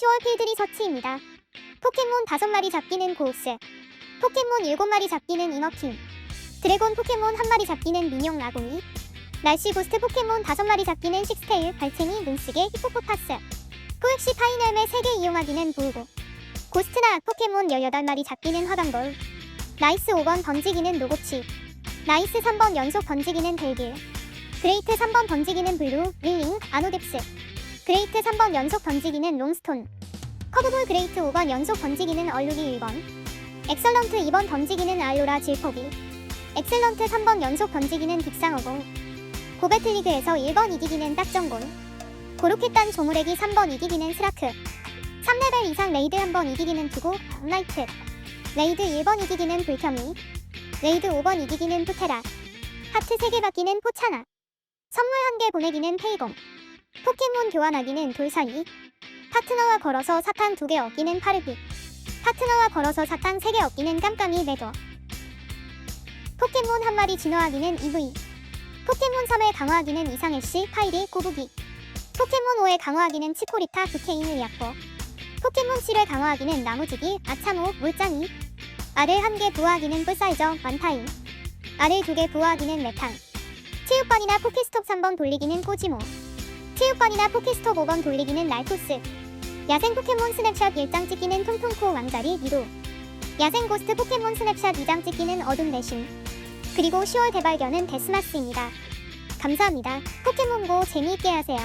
10월 필드리 서치입니다. 포켓몬 5마리 잡기는 고우스. 포켓몬 7마리 잡기는 이너킹. 드래곤 포켓몬 1마리 잡기는 민용 라고미. 날씨 고스트 포켓몬 5마리 잡기는 식스테일, 발챙이, 눈쓰개, 히포포타스. 포획시 파이널매 3개 이용하기는 보우고. 고스트나 악 포켓몬 18마리 잡기는 화강돌. 나이스 5번 던지기는 노고치. 나이스 3번 연속 던지기는 델길. 그레이트 3번 던지기는 블루, 릴링, 아노뎁스. 그레이트 3번 연속 던지기는 롱스톤. 커브볼 그레이트 5번 연속 던지기는 얼룩이 1번. 엑설런트 2번 던지기는 알로라 질포비. 엑셀런트 3번 연속 던지기는 빅상어공. 고배틀리그에서 1번 이기기는 딱정골. 고로켓 단 조무레기 3번 이기기는 스라크. 3레벨 이상 레이드 1번 이기기는 두고 업라이트. 레이드 1번 이기기는 불켜미. 레이드 5번 이기기는 푸테라. 하트 3개 받기는 포차나. 선물 1개 보내기는 페이공. 포켓몬 교환하기는 돌산이. 파트너와 걸어서 사탕 2개 얻기는 파르비. 파트너와 걸어서 사탕 3개 얻기는 깜깜이 매도. 포켓몬 한 마리 진화하기는 EV. 포켓몬 3회 강화하기는 이상애쉬, 파이리, 꼬부기. 포켓몬 5회 강화하기는 치코리타, 두케인, 리아포. 포켓몬 7회 강화하기는 나무지기, 아차모, 물장이. 알을 한 개 부화하기는 뿔사이저, 완타임. 알을 두 개 부화하기는 메탕. 체육반이나 포켓스톱 3번 돌리기는 꼬지모. 체육반이나 포켓스톱 5번 돌리기는 날토스. 야생 포켓몬 스냅샷 1장 찍기는 통통코 왕자리 미로. 야생 고스트 포켓몬 스냅샷 2장 찍기는 어둠 내심. 그리고 10월 대발견은 데스마스입니다. 감사합니다. 포켓몬고 재미있게 하세요.